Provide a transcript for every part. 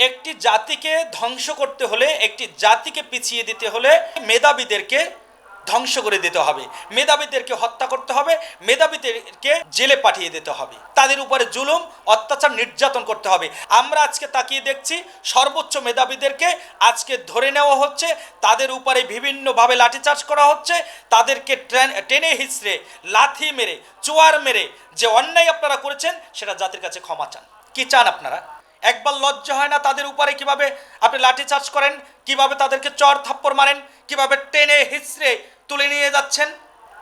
একটি জাতিকে ধ্বংস করতে হলে, একটি জাতিকে পিছিয়ে দিতে হলে মেধাবীদেরকে ধ্বংস করে দিতে হবে। মেধাবীদেরকে হত্যা করতে হবে, মেধাবীদেরকে জেলে পাঠিয়ে দিতে হবে। তাদের উপরে জুলুম, অত্যাচার, নির্যাতন করতে হবে। আমরা আজকে তাকিয়ে দেখছি, সর্বোচ্চ মেধাবীদেরকে আজকে ধরে নেওয়া হচ্ছে, তাদের উপরে বিভিন্নভাবে লাঠিচার্জ করা হচ্ছে, তাদেরকে ট্রেন- টেনে হিচড়ে, লাথি মেরে, চোয়ার মেরে, যে অন্যায় আপনারা করেছেন, সেটা জাতির কাছে ক্ষমা চান। কি চান আপনারা? একবার লজ্জা হয় না তাদের উপরে কীভাবে আপনি লাঠি চার্জ করেন? কীভাবে তাদেরকে চর থাপ্পড় মারেন? কীভাবে টেনে হিচড়ে তুলে নিয়ে যাচ্ছেন?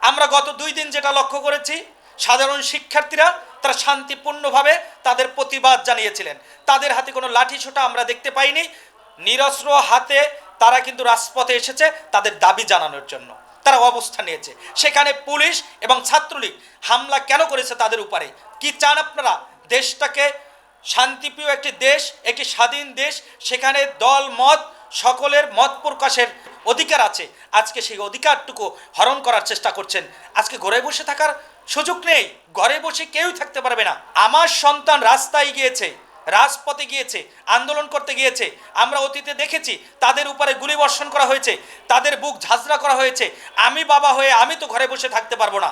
আমরা গত দুই দিন যেটা লক্ষ্য করেছি, সাধারণ শিক্ষার্থীরা তারা শান্তিপূর্ণভাবে তাদের প্রতিবাদ জানিয়েছিলেন। তাদের হাতে কোনো লাঠি ছোটা আমরা দেখতে পাইনি। নিরস্ত্র হাতে তারা কিন্তু রাজপথে এসেছে তাদের দাবি জানানোর জন্য। তারা অবস্থান নিয়েছে। সেখানে পুলিশ এবং ছাত্রলীগ হামলা কেন করেছে তাদের উপরে? কি চান আপনারা? দেশটাকে শান্তিপ্রিয় একটি দেশ, একটি স্বাধীন দেশ, সেখানে দল, মত, সকলের মত প্রকাশের অধিকার আছে। আজকে সেই অধিকারটুকু হরণ করার চেষ্টা করছেন। আজকে ঘরে বসে থাকার সুযোগ নেই। ঘরে বসে কেউই থাকতে পারবে না। আমার সন্তান রাস্তায় গিয়েছে, রাজপথে গিয়েছে, আন্দোলন করতে গিয়েছে। আমরা অতীতে দেখেছি, তাদের উপরে গুলি বর্ষণ করা হয়েছে, তাদের বুক ঝাঁঝরা করা হয়েছে। আমি বাবা হয়ে আমি তো ঘরে বসে থাকতে পারব না।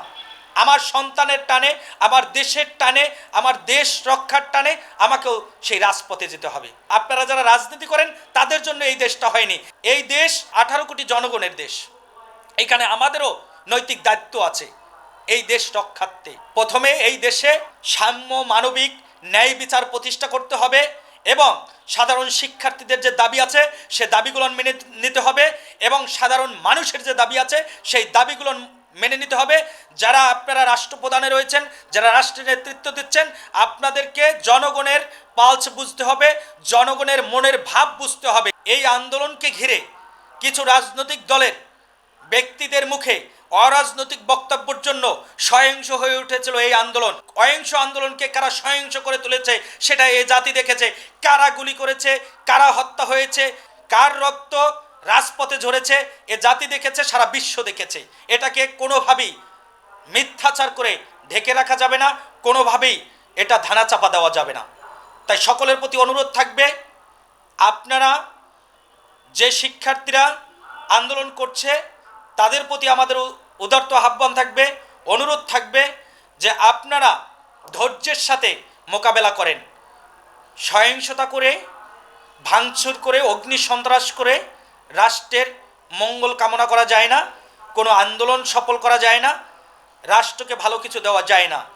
আমার সন্তানের টানে, আমার দেশের টানে, আমার দেশ রক্ষার টানে আমাকেও সেই রাজপথে যেতে হবে। আপনারা যারা রাজনীতি করেন, তাদের জন্য এই দেশটা হয়নি। এই দেশ আঠারো কোটি জনগণের দেশ। এখানে আমাদেরও নৈতিক দায়িত্ব আছে এই দেশ রক্ষার্থে। প্রথমে এই দেশে সাম্য মানবিক ন্যায় বিচার প্রতিষ্ঠা করতে হবে এবং সাধারণ শিক্ষার্থীদের যে দাবি আছে, সে দাবিগুলো মেনে নিতে হবে এবং সাধারণ মানুষের যে দাবি আছে, সেই দাবিগুলো মেনে নিতে হবে। যারা আপনারা রাষ্ট্রপ্রধানে রয়েছেন, যারা রাষ্ট্রের নেতৃত্ব দিচ্ছেন, আপনাদেরকে জনগণের পালস বুঝতে হবে, জনগণের মনের ভাব বুঝতে হবে। এই আন্দোলনকে ঘিরে কিছু রাজনৈতিক দলের ব্যক্তিদের মুখে অরাজনৈতিক বক্তব্যের জন্য সহিংস হয়ে উঠেছিল এই আন্দোলন। অহিংস আন্দোলনকে কারা সহিংস করে তুলেছে, সেটা এ জাতি দেখেছে। কারা গুলি করেছে, কারা হত্যা হয়েছে, কার রক্ত রাজপথে ঝরেছে, এ জাতি দেখেছে, সারা বিশ্ব দেখেছে। এটাকে কোনোভাবেই মিথ্যাচার করে ঢেকে রাখা যাবে না, কোনোভাবেই এটা ধানা চাপা দেওয়া যাবে না। তাই সকলের প্রতি অনুরোধ থাকবে, আপনারা যে শিক্ষার্থীরা আন্দোলন করছে, তাদের প্রতি আমাদের উদার্ত আহ্বান থাকবে, অনুরোধ থাকবে যে আপনারা ধৈর্যের সাথে মোকাবেলা করেন। সহিংসতা করে, ভাঙচুর করে, অগ্নি সন্ত্রাস করে রাষ্ট্রের মঙ্গল কামনা করা যায় না, কোনো আন্দোলন সফল করা যায় না, রাষ্ট্রকে ভালো কিছু দেওয়া যায় না।